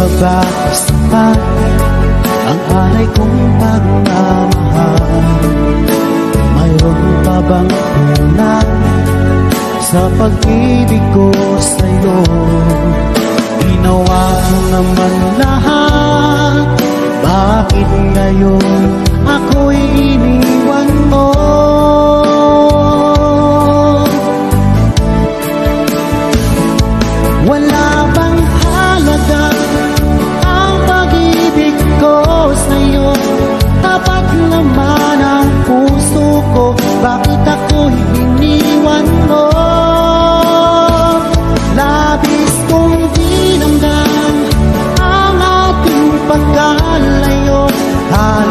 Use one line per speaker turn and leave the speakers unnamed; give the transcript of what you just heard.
mababasta ang anay kong pagmamahal. Mayroon pa bang kulang sa pag-ibig ko sa'yo? Ginawa ko naman lahat, bakit ngayon ako pagkalayo Halos